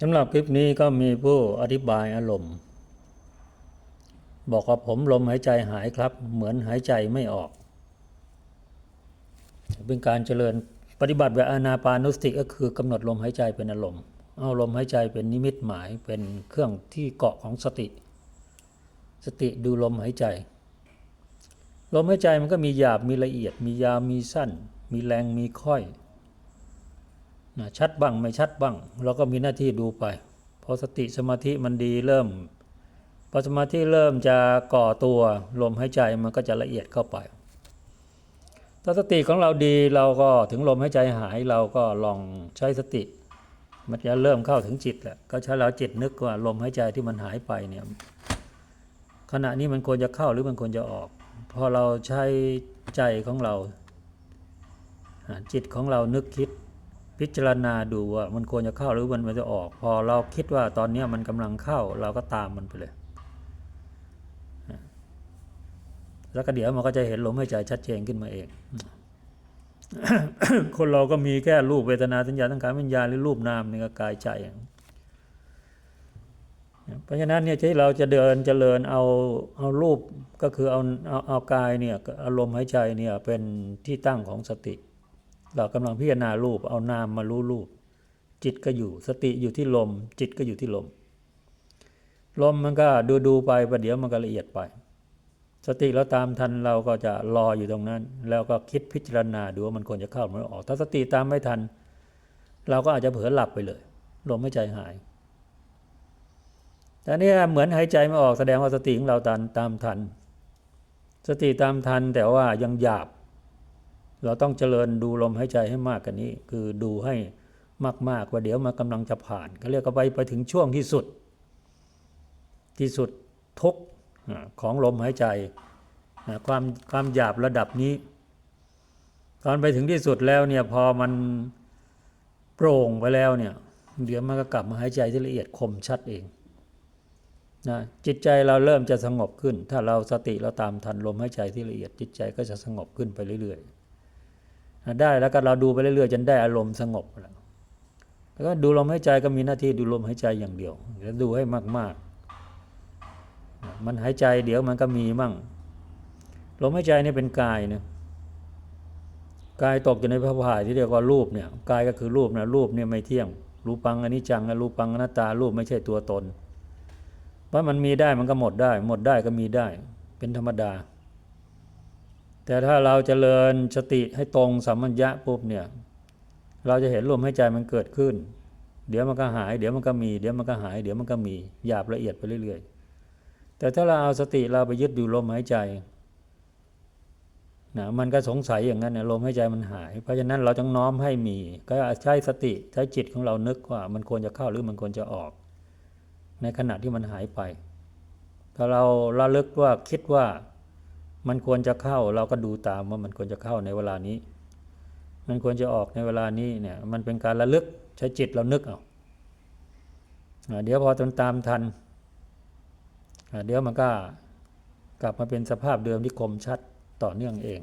สำหรับคลิปนี้ก็มีผู้อธิบายอารมณ์ บอกว่าผมลมหายใจหายครับ เหมือนหายใจไม่ออก เป็นการเจริญปฏิบัติแบบอานาปานุสติก็คือกำหนดลมหายใจเป็นอารมณ์ เอาลมหายใจเป็นนิมิตหมายเป็นเครื่องที่เกาะของสติ สติดูลมหายใจ ลมหายใจมันก็มีหยาบมีละเอียด มียาวมีสั้น มีแรงมีค่อย นะชัดบ้างไม่ชัดบ้าง เราก็มีหน้าที่ดูไปพอสติสมาธิมันดีเริ่มพอสมาธิเริ่มจะก่อตัวลมหายใจมันก็จะละเอียดเข้าไป ถ้าสติของเราดีเราก็ถึงลมหายใจหายเราก็ลองใช้สติ มันจะเริ่มเข้าถึงจิตแหละก็ใช้เราจิตนึกว่าลมหายใจที่มันหายไปเนี่ยขณะนี้มันควรจะเข้าหรือมันควรจะออก พอเราใช้ใจของเราอ่าจิตของเรานึกคิด พิจารณาดูว่ามันควรจะเข้าหรือมันมันจะออก พอเราคิดว่าตอนนี้มันกำลังเข้าเราก็ตามมันไปเลย แล้วก็เดี๋ยวมันก็จะเห็นลมหายใจชัดเจนขึ้นมาเอง คนเราก็มีแค่รูปเวทนาสัญญาสังขารวิญญาณหรือรูปนามนี่ก็กายใจเพราะฉะนั้นเนี่ยที่เราจะเดินเจริญเอาเอารูปก็คือเอาเอาเอากายเนี่ยอารมณ์หายใจเนี่ยเป็นที่ตั้งของสติ เรากำลังพิจารณารูป เอานามมารู้รูป จิตก็อยู่สติอยู่ที่ลม จิตก็อยู่ที่ลม ลมมันก็ดูดูไปประเดี๋ยวมันก็ละเอียดไป สติเราตามทันเราก็จะรออยู่ตรงนั้น แล้วก็คิดพิจารณาดูว่ามันควรจะเข้าหรือออก ถ้าสติตามไม่ทัน เราก็อาจจะเผลอหลับไปเลย ลมไม่ใจหายแต่นี่เหมือนหายใจไม่ออกแสดงว่าสติของเราตามตามทัน สติตามทันแต่ว่ายังหยาบ เราต้องเจริญดูลมหายใจให้มากกว่านี้ คือดูให้มากๆว่าเดี๋ยวมันกำลังจะผ่านเขาเรียกว่าไปไปถึงช่วงที่สุด ที่สุดทุกของลมหายใจความความหยาบระดับนี้ ตอนไปถึงที่สุดแล้วเนี่ยพอมันโปร่งไปแล้วเนี่ยเดี๋ยวมันก็กลับมาหายใจที่ละเอียดคมชัดเองนะจิตใจเราเริ่มจะสงบขึ้น ถ้าเราสติเราตามทันลมหายใจที่ละเอียดจิตใจก็จะสงบขึ้นไปเรื่อยๆ ได้แล้วก็เราดูไปเรื่อยๆจนได้อารมณ์สงบแล้วแล้วก็ดูลมหายใจก็มีหน้าที่ดูลมหายใจอย่างเดียวแล้วดูให้มากๆ มันหายใจเดี๋ยวมันก็มีมั่ง ลมหายใจนี่เป็นกายนะกายตกอยู่ในพระพายที่เรียกว่ารูปเนี่ยกายก็คือรูปนะรูปเนี่ยไม่เที่ยงรูปังอนิจจังรูปังอนัตตารูปไม่ใช่ตัวตนเพราะมันมีได้มันก็หมดได้ หมดได้ก็มีได้เป็นธรรมดา แต่ถ้าเราจเจริญสติให้ตรงสัมมัญญะปุ๊บเนี่ยเราจะเห็นลมหายใจมันเกิดขึ้น เดี๋ยวมันก็หาย เดี๋ยวมันก็มี เดี๋ยวมันก็หาย เดี๋ยวมันก็มีหยาบละเอียดไปเรื่อย ๆ แต่ถ้าเราเอาสติเราไปยึดอยู่ลมหายใจนะมันก็สงสัยอย่างนั้นนะลมหายใจมันหาย เพราะฉะนั้นเราต้องน้อมให้มี ก็ใช้สติใช้จิตของเรานึกว่า มันควรจะเข้าหรือมันควรจะออก ในขณะที่มันหายไป ถ้าเราระลึกว่าคิดว่า มันควรจะเข้าเราก็ดูตามว่ามันควรจะเข้าในเวลานี้ มันควรจะออกในเวลานี้เนี่ยมันเป็นการระลึกใช้จิตเรานึกเอาเดี๋ยวพอจนตามทัน เดี๋ยวมันก็กลับมาเป็นสภาพเดิมที่คมชัดต่อเนื่องเอง